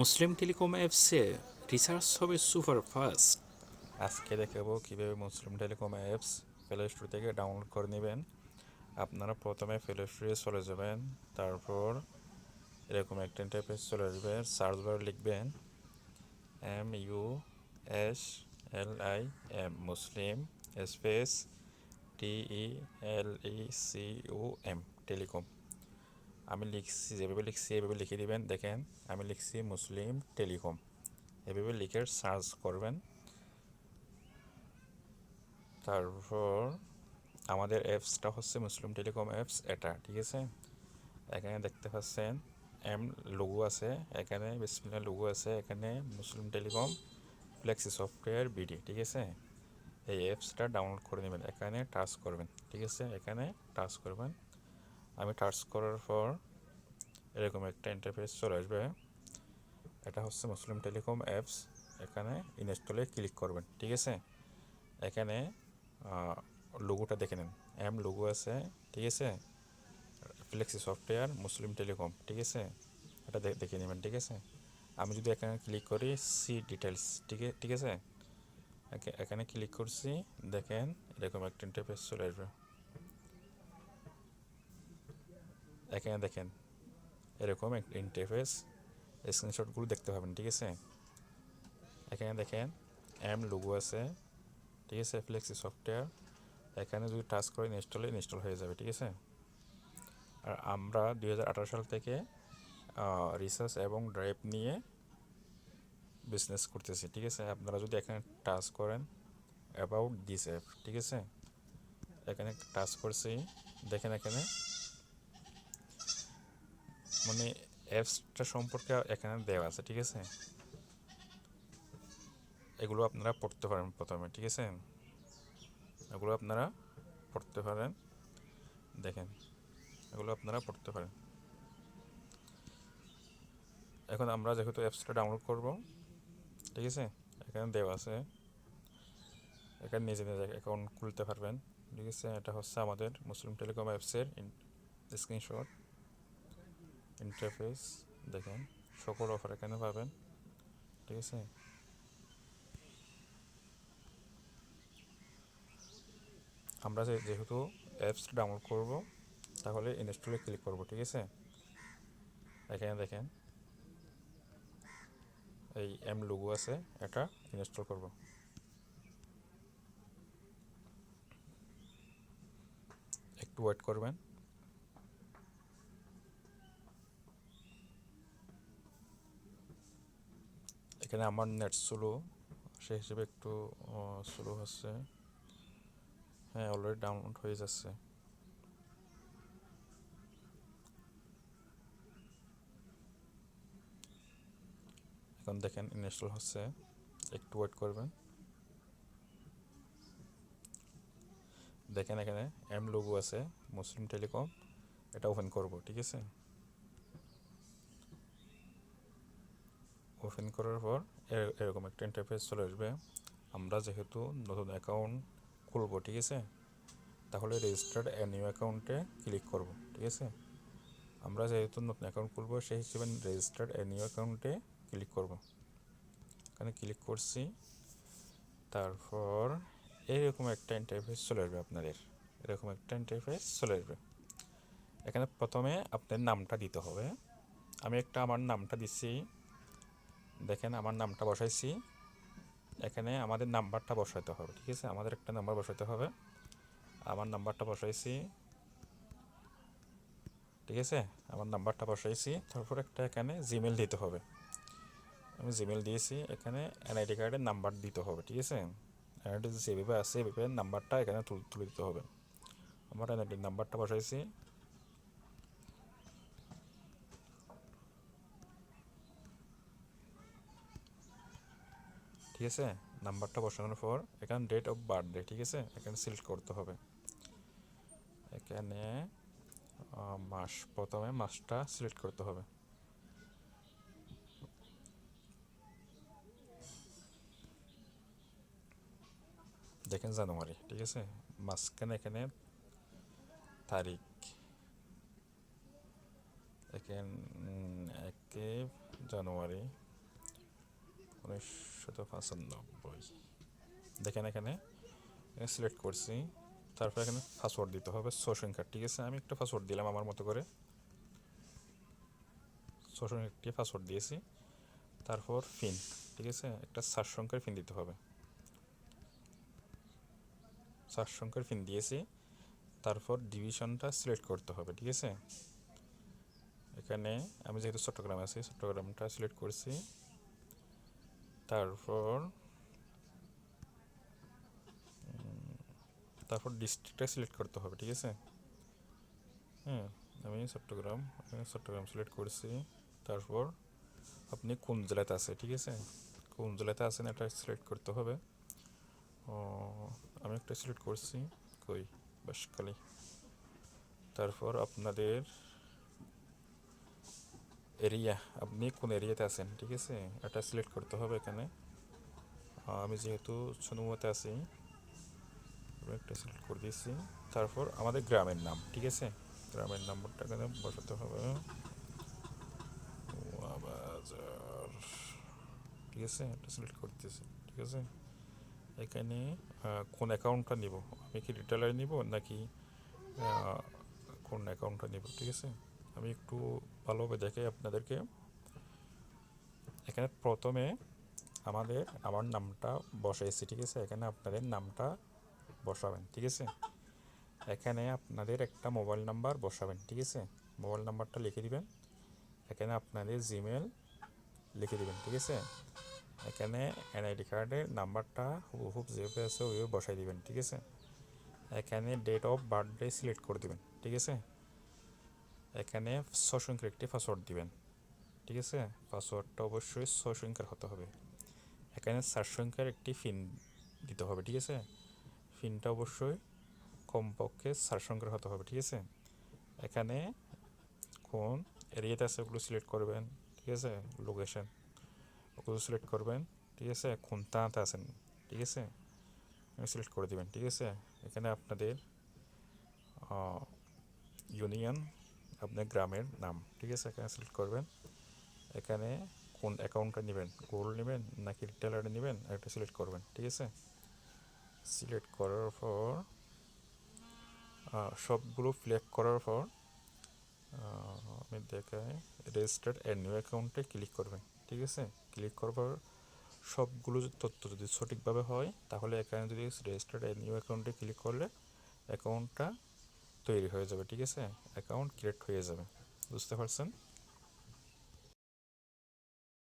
মুসলিম Telecom অ্যাপসে recharge হবে super fast. আজকে দেখাবো কীভাবে Muslim Telecom apps Play Store থেকে ডাউনলোড করে নেবেন। আপনারা প্রথমে প্লে স্টোরে চলে যাবেন, তারপর এরকম একটা ইন্টারফেস চলে আসবে সার্চ বার লিখবেন M U S L I M Muslim space T E L E C O M Telecom. আমি লিখছি, যেভাবে লিখছি এভাবে লিখে দিবেন। দেখেন, আমি লিখছি মুসলিম টেলিকম। এভাবে লিখে সার্চ করবেন। তারপর আমাদের অ্যাপসটা হচ্ছে মুসলিম টেলিকম অ্যাপস এটা, ঠিক আছে? এখানে দেখতে পাচ্ছেন, এম লোগো আছে, এখানে বিসমিল্লা লোগো আছে, এখানে Muslim Telecom, flexi software BD, ঠিক আছে? এই অ্যাপসটা ডাউনলোড করে নেবেন, এখানে টাচ করবেন, ঠিক আছে? এখানে টাচ করবেন। আমি টাচ করার পর এরকম একটা ইন্টারফেস চলে আসবে। এটা হচ্ছে মুসলিম টেলিকম অ্যাপস এখানে ইনস্টলে ক্লিক করবেন, ঠিক আছে? এখানে লোগোটা দেখে নেন। এম লোগো আছে, ঠিক আছে? ফ্লেক্সি সফটওয়্যার মুসলিম টেলিকম, ঠিক আছে? এটা দেখে নেবেন, ঠিক আছে? আমি যদি এখানে ক্লিক করি সি ডিটেলস ঠিক ঠিক আছে? এখানে ক্লিক করছি, দেখেন এরকম একটা ইন্টারফেস চলে আসবে। এখানে দেখেন। এরকম একটা ইন্টারফেস স্ক্রিনশটগুলো দেখতে পাবেন, ঠিক আছে? এখানে দেখেন এম লোগো আছে, ঠিক আছে? ফ্লেক্সি সফটওয়্যার এখানে যদি টাচ করে ইনস্টলে ইনস্টল হয়ে যাবে, ঠিক আছে? আর আমরা দু হাজার আঠারো সাল থেকে রিসার্চ এবং ড্রাইভ নিয়ে বিজনেস করতেছি, ঠিক আছে? আপনারা যদি এখানে টাচ করেন অ্যাবাউট দিস অ্যাপ ঠিক আছে? এখানে টাচ করছি, দেখেন এখানে মানে অ্যাপসটা সম্পর্কে এখানে দেওয়া আছে, ঠিক আছে? এগুলো আপনারা পড়তে পারেন প্রথমে, ঠিক আছে? এগুলো আপনারা পড়তে পারেন। দেখেন, এগুলো আপনারা পড়তে পারেন। এখন আমরা যেহেতু অ্যাপসটা ডাউনলোড করব, ঠিক আছে? এখানে দেওয়া আছে। এখানে নিজে নিজে অ্যাকাউন্ট খুলতে পারবেন, ঠিক আছে? এটা হচ্ছে আমাদের মুসলিম টেলিকম অ্যাপসের স্ক্রিনশট ইন্টারফেস দেখেন, সকল অফার এখানে পাবেন, ঠিক আছে? আমরা যেহেতু অ্যাপস ডাউনলোড করব, তাহলে ইনস্টলে ক্লিক করব, ঠিক আছে? এখানে দেখেন, এই এম লোগো আছে, এটা ইনস্টল করব। একটু ওয়েট করবেন। এখানে আমার নেট স্লো সেই হিসেবে একটু স্লো হচ্ছে। হ্যাঁ অলরেডি ডাউনলোড হয়ে যাচ্ছে। এখন দেখেন ইনস্টল হচ্ছে। একটু ওয়েট করবেন। দেখেন এখানে এম লোগো আছে মুসলিম টেলিকম এটা ওপেন করব, ঠিক আছে? ওপেন করার পর এরকম একটা ইন্টারফেস চলে আসবে। আমরা যেহেতু নতুন অ্যাকাউন্ট খুলবো, ঠিক আছে? তাহলে রেজিস্টার্ড নিউ অ্যাকাউন্টে ক্লিক করব, ঠিক আছে? আমরা যেহেতু নতুন অ্যাকাউন্ট খুলবো, সেই হিসেবে রেজিস্টার্ড নিউ অ্যাকাউন্টে ক্লিক করব। এখানে ক্লিক করছি। তারপর এরকম একটা ইন্টারফেস চলে আসবে আপনাদের। এরকম একটা ইন্টারফেস চলে আসবে। এখানে প্রথমে আপনার নামটা দিতে হবে। আমি একটা আমার নামটা দিচ্ছি দেখেন আমার নামটা বসাইছি। এখানে আমাদের নাম্বারটা বসাইতে হবে, ঠিক আছে? আমাদের একটা নাম্বার বসাইতে হবে। আমার নাম্বারটা বসাইছি, ঠিক আছে? আমার নাম্বারটা বসাইছি, তারপর একটা এখানে জিমেল দিতে হবে। আমি জিমেল দিয়েছি, এখানে এনআইডি কার্ডের নাম্বার দিতে হবে, ঠিক আছে? এনআইডি যেভাবে আছে এভাবে নাম্বারটা এখানে তুলে দিতে হবে। আমার এনআইডির নাম্বারটা বসাইছি। ঠিক আছে? নাম্বারটা বসানোর পর এখানে ডেট অফ বার্থডে ঠিক আছে? এখানে সিলেক্ট করতে হবে। এখানে মাস প্রথমে মাসটা সিলেক্ট করতে হবে। দেখেন জানুয়ারি, ঠিক আছে? মাঝখানে এখানে তারিখ। এখানে একে জানুয়ারি পঁচানব্বই। দেখেন এখানে সিলেক্ট করছি, তারপর এখানে পাসওয়ার্ড দিতে হবে ছয় সংখ্যার ঠিক আছে? আমি একটা পাসওয়ার্ড দিলাম আমার মতো করে। সংখ্যার একটি পাসওয়ার্ড দিয়েছি। তারপর ফিন ঠিক আছে? একটা চার সংখ্যার ফিন দিতে হবে। চার সংখ্যার ফিন দিয়েছি। তারপর ডিভিশনটা সিলেক্ট করতে হবে, ঠিক আছে? এখানে আমি যেহেতু চট্টগ্রাম আছি, চট্টগ্রামটা সিলেক্ট করছি। তারপর তারপর ডিস্ট্রিক্টটা সিলেক্ট করতে হবে, ঠিক আছে? হ্যাঁ আমি চট্টগ্রাম চট্টগ্রাম সিলেক্ট করছি। তারপর আপনি কোন জেলাতে আছে, ঠিক আছে? কোন জেলাতে আছেন এটা সিলেক্ট করতে হবে। ও, আমি একটা সিলেক্ট করছি, কই? বাসখালী তারপর আপনাদের এরিয়া, আপনি কোন এরিয়াতে আছেন? ঠিক আছে? এটা সিলেক্ট করতে হবে এখানে। আমি যেহেতু ছনুমতে আছি একটা সিলেক্ট করে দিয়েছি। তারপর আমাদের গ্রামের নাম, ঠিক আছে? গ্রামের নাম্বারটা এখানে বসাতে হবে। ঠিক আছে? এটা সিলেক্ট করতেছি ঠিক আছে? এখানে কোন অ্যাকাউন্টটা নিব? আমি কি রিটেলার নিব নাকি কোন অ্যাকাউন্টটা নিব? ঠিক আছে? আমি একটু ভালোভাবে দেখে আপনাদেরকে। এখানে প্রথমে আমাদের আমার নামটা বসাইছি, ঠিক আছে? এখানে আপনাদের নামটা বসাবেন, ঠিক আছে? এখানে আপনাদের একটা মোবাইল নাম্বার বসাবেন, ঠিক আছে? মোবাইল নাম্বারটা লিখে দিবেন। এখানে আপনাদের জিমেল লিখে দিবেন, ঠিক আছে? এখানে এনআইডি কার্ডের নাম্বারটা হুবহুব যেভাবে আছে ওইভাবে বসাই দিবেন, ঠিক আছে? এখানে ডেট অফ বার্থডে সিলেক্ট করে দিবেন, ঠিক আছে? এখানে ছয় সংখ্যার একটি পাসওয়ার্ড দিবেন। ঠিক আছে? পাসওয়ার্ডটা অবশ্যই ছয় সংখ্যার হতে হবে। এখানে চার সংখ্যার একটি ফিন দিতে হবে, ঠিক আছে? ফিনটা অবশ্যই কমপক্ষে চার সংখ্যার হতে হবে, ঠিক আছে? এখানে কোন এরিয়াতে আছে ওগুলো সিলেক্ট করবেন, ঠিক আছে? লোকেশন ওগুলো সিলেক্ট করবেন, ঠিক আছে? কোন তাঁতে আছেন, ঠিক আছে? সিলেক্ট করে দিবেন, ঠিক আছে? এখানে আপনাদের ইউনিয়ন আপনার গ্রামের নাম, ঠিক আছে? এখানে সিলেক্ট করবেন। এখানে কোন অ্যাকাউন্টটা নেবেন? গোল্ড নেবেন নাকি রিটেলারে নেবেন? একটা সিলেক্ট করবেন, ঠিক আছে? সিলেক্ট করার পর সবগুলো ফ্ল্যাগ করার পর আমি দেখাই রেজিস্টার্ড অ্যান্ড নিউ অ্যাকাউন্টে ক্লিক করবেন, ঠিক আছে? ক্লিক করার পর, সবগুলো তথ্য যদি সঠিকভাবে হয়, তাহলে এখানে যদি রেজিস্টার্ড অ্যান্ড নিউ অ্যাকাউন্টে ক্লিক করলে অ্যাকাউন্টটা তৈরি হয়ে যাবে ঠিক আছে? অ্যাকাউন্ট ক্রিয়েট হয়ে যাবে বুঝতে পারছেন?